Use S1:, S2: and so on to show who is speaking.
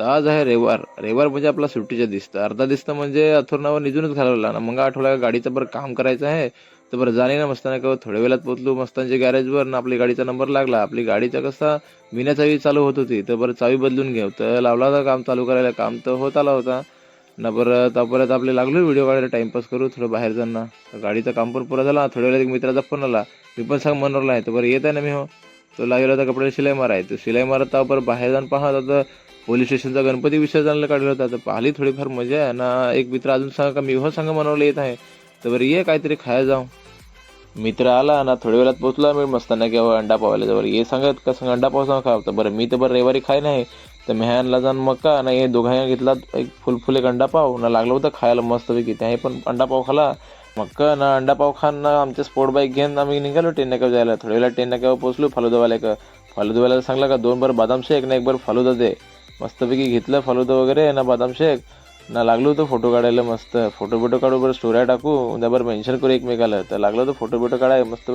S1: तर आज आहे रविवार. रविवार म्हणजे आपला सुट्टीच्या दिसतं अर्धा दिसतं म्हणजे अथुरणावर निजूनच घालवला ना. मग आठवड्या गाडीचं बरं काम करायचं आहे. तर बरं जाणे ना मस्ताना का थोड्या वेळात पोचलो मस्तांच्या गॅरेजवर ना आपली गाडीचा नंबर लागला. आपली गाडीचा कसा विना चावी चालू होत होती. तर बरं चावी बदलून घेऊ. तर लावला होता काम चालू करायला. काम तर होत आला होता. ना परत परत आपले लागलो व्हिडिओ काढायला. टाइमपास करू थोडं बाहेर जाणं. गाडीचं काम पण पुरा झाला. थोड्या वेळात एक मित्राचा फोन आला. मी पण सांग मनोरला आहे. तर बरं येत आहे ना मी हो. तो लागेल होता कपड्याला शिलाई माराय शिलाई मारत तर बाहेर जाऊन पाहत आता पोलीस स्टेशनचा गणपती विसर्जनाला काढला होता. तर पाहिली थोडीफार मजा आहे. ना एक मित्र अजून सांगा का? मी हो सांगा मनोरला येत आहे. तर बरं ये काहीतरी खायला जाऊ मित्र आला ना थोड्या वेळात पोचला मी मस्ताना किंवा अंडा पावायला तर बरं ये सांगत का सांग अंडा पाव सांगा खा तर बरं मी तर बरं रविवारी खाय नाही. तर मेहनला जाऊन मक्का ना हे दोघांना घेतला. एक फुलफुल एक अंडा पाव. ना लागलं होतं खायला मस्तपैकी. त्याही पण अंडा पाव खाला. मक्का ना अंडा पाव खान ना आमच्या स्पोर्ट बाईक घेऊन आम्ही निघालो टेन नाक्यावर जायला. थोड्या वेळा टेन नाक्यावर पोचलो फालुदावाला का फालुदावाला सांगला का दोन बार बदाम शेक ना एक बार फालुदा दे मस्तपैकी घेतलं फालुदा वगैरे ना बदाम शेक ना लागलो होतो फोटो काढायला मस्त. फोटो बिटो काढू बरं स्टोऱ्या टाकू. उद्या बरं मेन्शन करू एकमेकाला. तर लागलो होतं फोटो बिटो काढाय मस्त